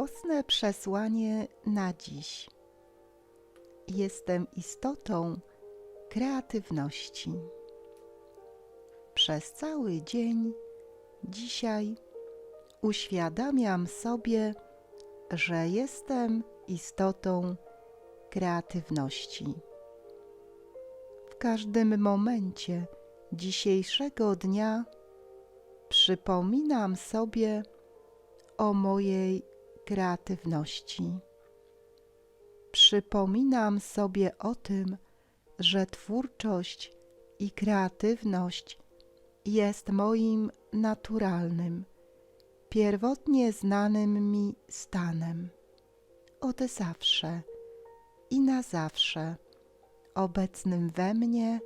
Miłosne przesłanie na dziś. Jestem istotą kreatywności. Przez cały dzień dzisiaj uświadamiam sobie, że jestem istotą kreatywności. W każdym momencie dzisiejszego dnia przypominam sobie o mojej kreatywności. Przypominam sobie o tym, że twórczość i kreatywność jest moim naturalnym, pierwotnie znanym mi stanem. Od zawsze i na zawsze obecnym we mnie,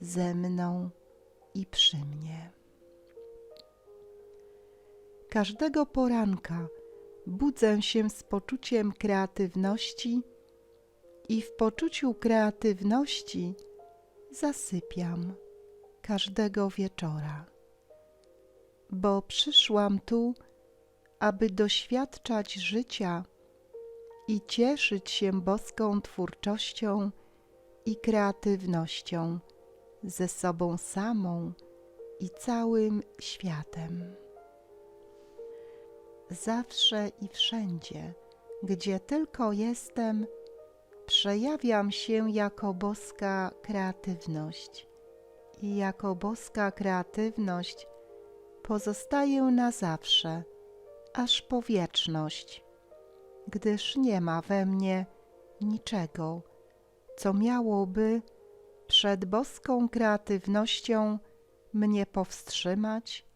ze mną i przy mnie. Każdego poranka budzę się z poczuciem kreatywności i w poczuciu kreatywności zasypiam każdego wieczora. Bo przyszłam tu, aby doświadczać życia i cieszyć się boską twórczością i kreatywnością ze sobą samą i całym światem zawsze i wszędzie, gdzie tylko jestem, przejawiam się jako boska kreatywność. I jako boska kreatywność pozostaję na zawsze, aż po wieczność, gdyż nie ma we mnie niczego, co miałoby przed boską kreatywnością mnie powstrzymać,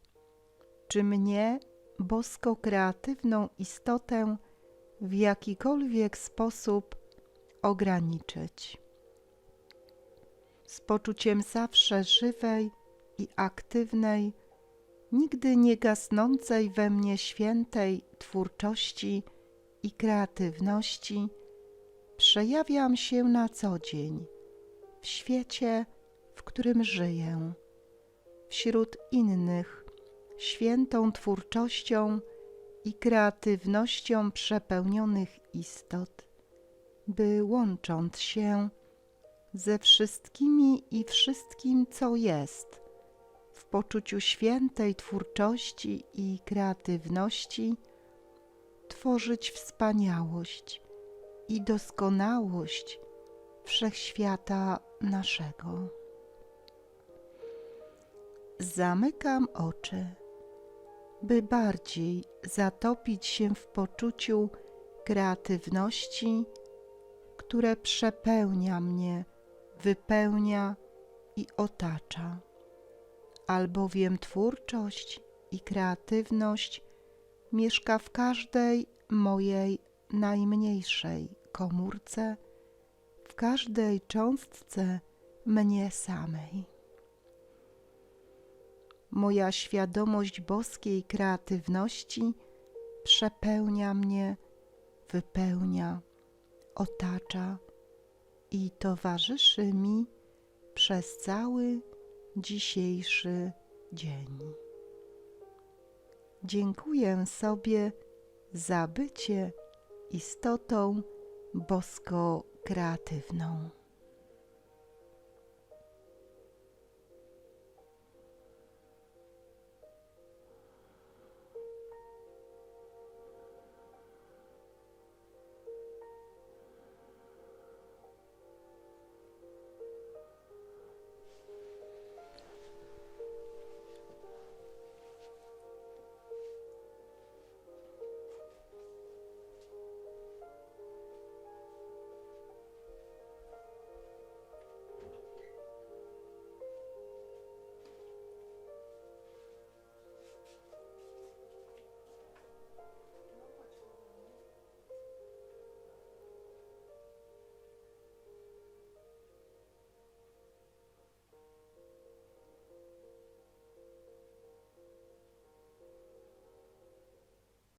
czy mnie bosko kreatywną istotę w jakikolwiek sposób ograniczyć. Z poczuciem zawsze żywej i aktywnej, nigdy nie gasnącej we mnie świętej twórczości i kreatywności, przejawiam się na co dzień w świecie, w którym żyję, wśród innych świętą twórczością i kreatywnością przepełnionych istot, by łącząc się ze wszystkimi i wszystkim, co jest, w poczuciu świętej twórczości i kreatywności, tworzyć wspaniałość i doskonałość wszechświata naszego. Zamykam oczy by bardziej zatopić się w poczuciu kreatywności, które przepełnia mnie, wypełnia i otacza. Albowiem twórczość i kreatywność mieszka w każdej mojej najmniejszej komórce, w każdej cząstce mnie samej moja świadomość boskiej kreatywności przepełnia mnie, wypełnia, otacza i towarzyszy mi przez cały dzisiejszy dzień. Dziękuję sobie za bycie istotą bosko kreatywną.